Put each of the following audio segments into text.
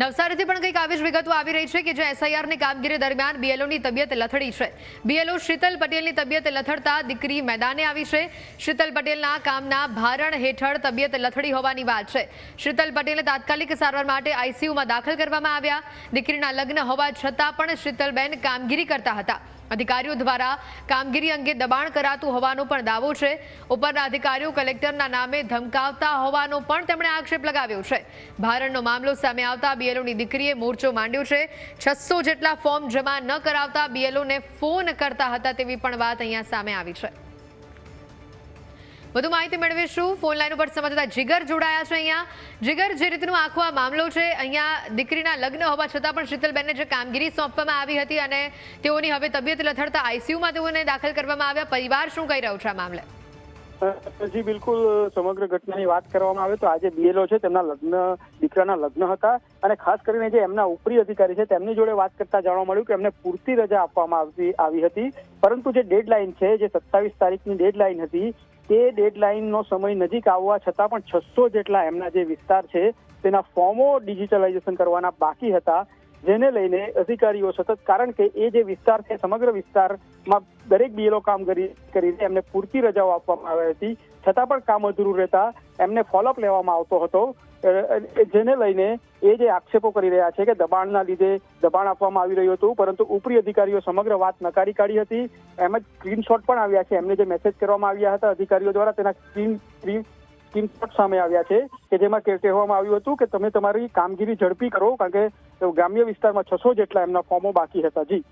નવસારીથી પણ કંઈક આવી જ વિગતો આવી રહી છે કે જે એસઆઈઆરની કામગીરી દરમિયાન બીએલઓની તબિયત લથડી છે. બીએલઓ શીતલ પટેલની તબિયત લથડતા દીકરી મેદાને આવી છે. શીતલ પટેલના કામના ભારણ હેઠળ તબિયત લથડી હોવાની વાત છે. શીતલ પટેલને તાત્કાલિક સારવાર માટે આઈસીયુમાં દાખલ કરવામાં આવ્યા. દીકરીના લગ્ન હોવા છતાં પણ શીતલબેન કામગીરી કરતા હતા. અધિકારીઓ દ્વારા કામગીરી અંગે દબાણ કરાતું હોવાનો પણ દાવો છે. ઉપરના અધિકારીઓ કલેક્ટરના નામે ધમકાવતા હોવાનો પણ તેમણે આક્ષેપ લગાવ્યો છે. ભારણનો મામલો સામે આવતા બીએલઓની દીકરીએ મોરચો માંડ્યો છે. છસો જેટલા ફોર્મ જમા ન કરાવતા બીએલઓને ફોન કરતા હતા તેવી પણ વાત અહીંયા સામે આવી છે. વધુ માહિતી મેળવીશું. ફોન લાઈન ઉપર સમજતા જીગર જોડાયા છે અહીંયા. જીગર, જે રીતનું આખો આ મામલો છે, અહીંયા દીકરીના લગ્ન હોવા છતાં પણ શીતલબેનને જે કામગીરી સોંપવામાં આવી હતી અને તેઓની હવે તબિયત લથડતા આઈસીયુમાં તેઓને દાખલ કરવામાં આવ્યા. પરિવાર શું કહી રહ્યું છે આ મામલે? જી બિલકુલ સમગ્ર ઘટનાની વાત કરવામાં આવે તો આજે બીએલઓ છે, તેમના લગ્ન, દીકરાના લગ્ન હતા અને ખાસ કરીને જે એમના ઉપરી અધિકારી છે, તેમની જોડે વાત કરતા જાણવા મળ્યું કે એમને પૂરતી રજા આપવામાં આવતી, આવી હતી. પરંતુ જે ડેડલાઇન છે, જે સત્તાવીસ તારીખની ડેડલાઇન હતી, તે ડેડલાઇનનો સમય નજીક આવવા છતાં પણ છસો જેટલા એમના જે વિસ્તાર છે, તેના ફોર્મો ડિજિટલાઇઝેશન કરવાના બાકી હતા. જેને લઈને અધિકારીઓ સતત, કારણ કે એ જે વિસ્તાર છે, સમગ્ર વિસ્તારમાં દરેક બીએલઓ કામ કરી, કરીને એમને પૂરતી રજાઓ આપવામાં આવી હતી. છતાં પણ કામ અધૂરું રહેતા એમને ફોલોઅપ લેવામાં આવતો હતો. જેને લઈને એ જે આક્ષેપો કરી રહ્યા છે કે દબાણના લીધે દબાણ આપવામાં આવી રહ્યું હતું, પરંતુ ઉપરી અધિકારીઓ સમગ્ર વાત નકારી કાઢી હતી. એમ જ સ્ક્રીનશોટ પણ આવ્યા છે. એમને જે મેસેજ કરવામાં આવ્યા હતા, અધિકારીઓ દ્વારા તેના સ્ક્રીન સ્ક્રીનશોટ સામે આવ્યા છે કે જેમાં કહેવામાં આવ્યું હતું કે તમે તમારી કામગીરી ઝડપી કરો, કારણ કે ગ્રામ્ય વિસ્તારમાં છસો જેટલા એમના ફોર્મો બાકી હતા જી.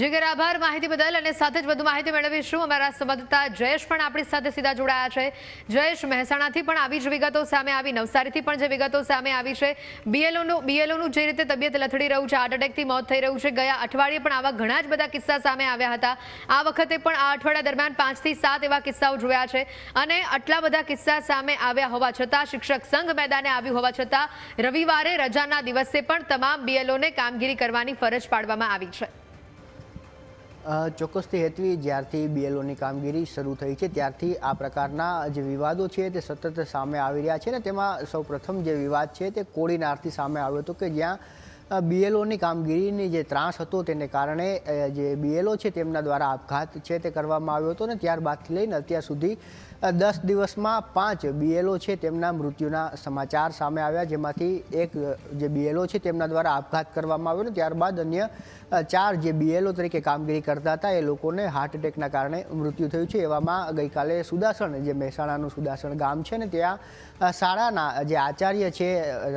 જીગર આભાર માહિતી બદલ અને સાથે જ વધુ માહિતી મેળવીશું. અમારા સંવાદદાતા જયેશ પણ આપણી સાથે સીધા જોડાયા છે. જયેશ, મહેસાણાથી પણ આવી જ વિગતો સામે આવી, નવસારીથી પણ જે વિગતો સામે આવી છે. બીએલઓનું બીએલઓનું જે રીતે તબિયત લથડી રહ્યું છે હાર્ટ એટેકથી મોત થઈ રહ્યું છે. ગયા અઠવાડિયે પણ આવા ઘણા જ બધા કિસ્સા સામે આવ્યા હતા. આ વખતે પણ આ અઠવાડિયા દરમિયાન પાંચથી સાત એવા કિસ્સાઓ જોયા છે અને આટલા બધા કિસ્સા સામે આવ્યા હોવા છતાં, શિક્ષક સંઘ મેદાને આવ્યું હોવા છતાં, રવિવારે રજાના દિવસે પણ તમામ બીએલઓને કામગીરી કરવાની ફરજ પાડવામાં આવી છે. ચોક્કસથી હેતવી જ્યારથી બીએલઓની કામગીરી શરૂ થઈ છે, ત્યારથી આ પ્રકારના જે વિવાદો છે તે સતત સામે આવી રહ્યા છે ને તેમાં સૌપ્રથમ જે વિવાદ છે તે કોડીનારથી સામે આવ્યો હતો કે જ્યાં બીએલઓની કામગીરીની જે ત્રાસ હતો તેને કારણે જે બીએલઓ છે તેમના દ્વારા આપઘાત છે તે કરવામાં આવ્યો હતો ને ત્યારબાદથી લઈને અત્યાર સુધી દસ દિવસમાં પાંચ બીએલઓ છે તેમના મૃત્યુના સમાચાર સામે આવ્યા, જેમાંથી એક જે બીએલઓ છે તેમના દ્વારા આપઘાત કરવામાં આવ્યો ને ત્યારબાદ અન્ય ચાર જે બીએલઓ તરીકે કામગીરી કરતા હતા, એ લોકોને હાર્ટ એટેકના કારણે મૃત્યુ થયું છે. એવામાં ગઈકાલે સુદાસણ, જે મહેસાણાનું સુદાસણ ગામ છે ને ત્યાં શાળાના જે આચાર્ય છે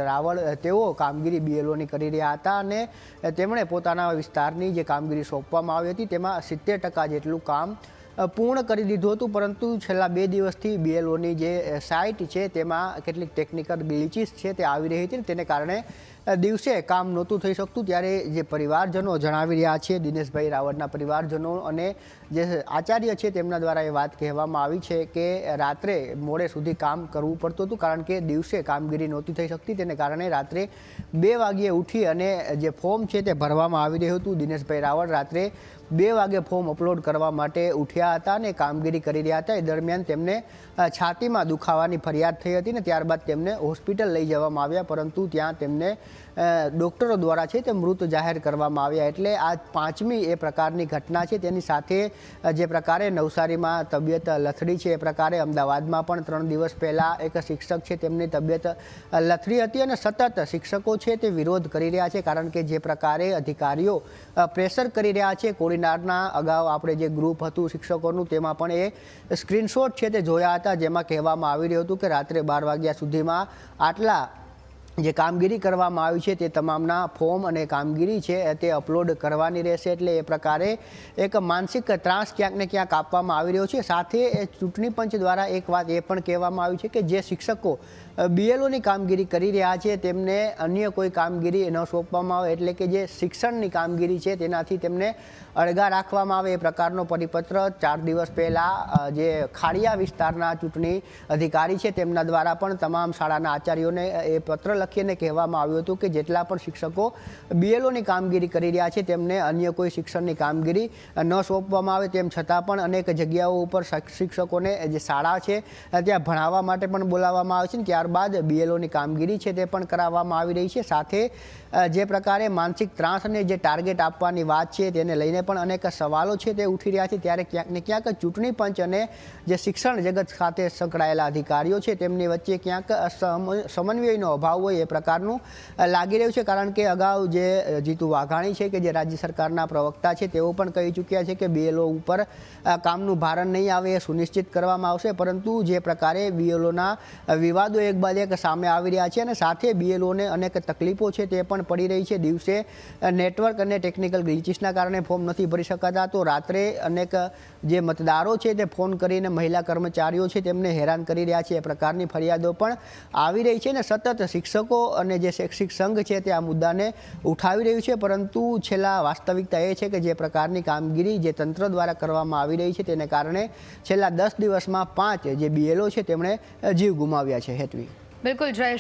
રાવળ, તેઓ કામગીરી બીએલઓની કરી રહ્યા હતા અને તેમણે પોતાના વિસ્તારની જે કામગીરી સોંપવામાં આવી હતી, તેમાં સિત્તેર ટકા જેટલું કામ પૂર્ણ કરી દીધું હતું, પરંતુ છેલ્લા બે દિવસથી બીએલઓની જે સાઇટ છે તેમાં કેટલીક ટેકનિકલ ગ્લિચીસ છે તે આવી રહી હતી તેને કારણે દિવસે કામ નહોતું થઈ શકતું. ત્યારે જે પરિવારજનો જણાવી રહ્યા છે, દિનેશભાઈ રાવળના પરિવારજનો અને જે આચાર્ય છે તેમના દ્વારા એ વાત કહેવામાં આવી છે કે રાત્રે મોડે સુધી કામ કરવું પડતું હતું, કારણ કે દિવસે કામગીરી નહોતી થઈ શકતી. તેને કારણે રાત્રે બે વાગ્યે ઉઠી અને જે ફોર્મ છે તે ભરવામાં આવી રહ્યું હતું. દિનેશભાઈ રાવળ રાત્રે બે વાગે ફોર્મ અપલોડ કરવા માટે ઉઠ્યા હતા અને કામગીરી કરી રહ્યા હતા. એ દરમિયાન તેમને છાતીમાં દુખાવાની ફરિયાદ થઈ હતી ને ત્યારબાદ તેમને હોસ્પિટલ લઈ જવામાં આવ્યા. પરંતુ ત્યાં તેમને ડૉક્ટરો દ્વારા છે તે મૃત જાહેર કરવામાં આવ્યા. એટલે આ પાંચમી એ પ્રકારની ઘટના છે. તેની સાથે જે પ્રકારે નવસારીમાં તબિયત લથડી છે એ પ્રકારે અમદાવાદમાં પણ ત્રણ દિવસ પહેલાં એક શિક્ષક છે તેમની તબિયત લથડી હતી અને સતત શિક્ષકો છે તે વિરોધ કરી રહ્યા છે. કારણ કે જે પ્રકારે અધિકારીઓ પ્રેશર કરી રહ્યા છે. કોડીનારના અગાઉ આપણે જે ગ્રુપ હતું શિક્ષકોનું તેમાં પણ એ સ્ક્રીનશોટ છે તે જોયા હતા, જેમાં કહેવામાં આવી રહ્યું હતું કે રાત્રે બાર વાગ્યા સુધીમાં આટલા જે કામગીરી કરવામાં આવી છે તે તમામના ફોર્મ અને કામગીરી છે તે અપલોડ કરવાની રહેશે એટલે એ પ્રકારે એક માનસિક ત્રાસ ક્યાંક ને ક્યાંક આપવામાં આવી રહ્યો છે. સાથે ચૂંટણી પંચ દ્વારા એક વાત એ પણ કહેવામાં આવી છે કે જે શિક્ષકો બીએલઓની કામગીરી કરી રહ્યા છે તેમને અન્ય કોઈ કામગીરી ન સોંપવામાં આવે એટલે કે જે શિક્ષણની કામગીરી છે તેનાથી તેમને અળગા રાખવામાં આવે એ પ્રકારનો પરિપત્ર ચાર દિવસ પહેલાં જે ખાડિયા વિસ્તારના ચૂંટણી અધિકારી છે તેમના દ્વારા પણ તમામ શાળાના આચાર્યોને એ પત્ર લખીને કહેવામાં આવ્યું હતું કે જેટલા પણ શિક્ષકો બીએલઓની કામગીરી કરી રહ્યા છે, તેમને અન્ય કોઈ શિક્ષણની કામગીરી ન સોંપવામાં આવે, તેમ છતાં પણ અનેક જગ્યાઓ ઉપર શિક્ષકોને જે શાળા છે, ત્યાં ભણાવવા માટે પણ બોલાવવામાં આવે છે ત્યારબાદ બીએલઓની કામગીરી છે તે પણ કરાવવામાં આવી રહી છે. સાથે જે પ્રકારે માનસિક ત્રાસ અને જે ટાર્ગેટ આપવાની વાત છે તેને લઈને પણ અનેક સવાલો છે તે ઉઠી રહ્યા છે. ત્યારે ક્યાંક ને ક્યાંક ચૂંટણી પંચ અને જે શિક્ષણ જગત સાથે સંકળાયેલા અધિકારીઓ છે, તેમની વચ્ચે ક્યાંક સમન્વયનો અભાવ હોય એ પ્રકારનું લાગી રહ્યું છે. કારણ કે અગાઉ જે જીતુ વાઘાણી છે કે જે રાજ્ય સરકારના પ્રવક્તા છે, તેઓ પણ કહી ચૂક્યા છે કે બીએલઓ ઉપર કામનું ભારણ નહીં આવે એ સુનિશ્ચિત કરવામાં આવશે. પરંતુ જે પ્રકારે બીએલઓના વિવાદો એક બાદ એક સામે આવી રહ્યા છે અને સાથે બીએલઓને અનેક તકલીફો છે તે પણ પડી રહી છે. દિવસે નેટવર્ક અને ટેકનિકલ ગ્લિચિસના કારણે ફોર્મ નથી ભરી શકાતા. તો રાત્રે અનેક જે મતદારો છે તે ફોન કરીને મહિલા કર્મચારીઓ છે તેમને હેરાન કરી રહ્યા છે. એ પ્રકારની ફરિયાદો પણ આવી રહી છે ને સતત શિક્ષકો અને જે શૈક્ષિક સંઘ છે તે આ મુદ્દાને ઉઠાવી રહ્યું છે. પરંતુ છેલ્લા વાસ્તવિકતા એ છે કે જે પ્રકારની કામગીરી જે તંત્ર દ્વારા કરવામાં આવી રહી છે તેને કારણે છેલ્લા દસ દિવસમાં પાંચ જે બીએલઓ છે તેમણે જીવ ગુમાવ્યા છે હેતવી. બિલકુલ જયેશ